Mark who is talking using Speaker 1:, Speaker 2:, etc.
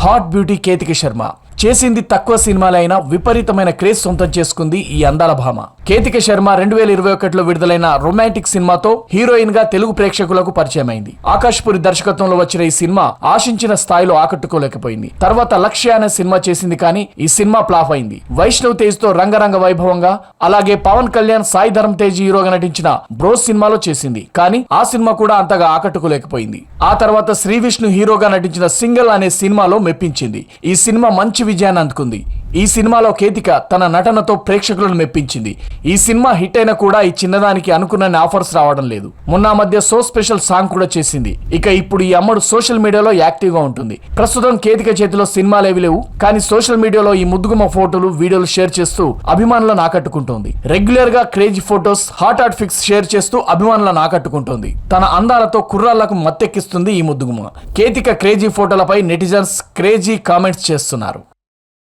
Speaker 1: Hot beauty Ketika Sharma చేసింది తక్కువ సినిమాలైనా విపరీతమైన క్రేజ్ సొంతం చేసుకుంది ఈ అందాల భామ. కేతిక శర్మ రెండు వేల ఇరవై ఒకటిలో విడుదలైన రొమాంటిక్ సినిమాతో హీరోయిన్గా తెలుగు ప్రేక్షకులకు పరిచయమైంది. ఆకాష్పురి దర్శకత్వంలో వచ్చిన ఈ సినిమా ఆశించిన స్థాయిలో ఆకట్టుకోలేకపోయింది. తర్వాత లక్ష్య అనే సినిమా చేసింది కానీ ఈ సినిమా ఫ్లాప్ అయింది. వైష్ణవ్ తేజ్తో రంగరంగ వైభవంగా అలాగే పవన్ కళ్యాణ్ సాయి ధరమ్ తేజ్ హీరోగా నటించిన బ్రోస్ సినిమాలో చేసింది. కానీ ఆ సినిమా కూడా అంతగా ఆకట్టుకోలేకపోయింది. ఆ తర్వాత శ్రీ విష్ణు హీరోగా నటించిన సింగిల్ అనే సినిమాలో మెప్పించింది. ఈ సినిమా మంచి విజయాన్ని అందుకుంది. ఈ సినిమాలో కేతిక తన నటనతో ప్రేక్షకులను మెప్పించింది. ఈ సినిమా హిట్ అయినా కూడా ఈ చిన్నదానికి అనుకున్న ఆఫర్స్ రావడం లేదు. మొన్న మధ్య సో స్పెషల్ సాంగ్ కూడా చేసింది. ఇక ఇప్పుడు ఈ అమ్మడు సోషల్ మీడియాలో యాక్టివ్గా ఉంటుంది. ప్రస్తుతం కేతిక చేతిలో సినిమాలు ఏవి లేవు. కానీ సోషల్ మీడియాలో ఈ ముద్దుగుమ ఫోటోలు వీడియోలు షేర్ చేస్తూ అభిమానులను ఆకట్టుకుంటోంది. రెగ్యులర్గా crazy photos hot hot pics share చేస్తూ అభిమానులను ఆకట్టుకుంటోంది. తన అందాలతో కుర్రాళ్ళకు మత్తెక్కిస్తుంది ఈ ముద్దుగుమ కేతిక క్రేజీ ఫోటోలపై నెటిజన్స్ క్రేజీ కామెంట్స్ చేస్తున్నారు.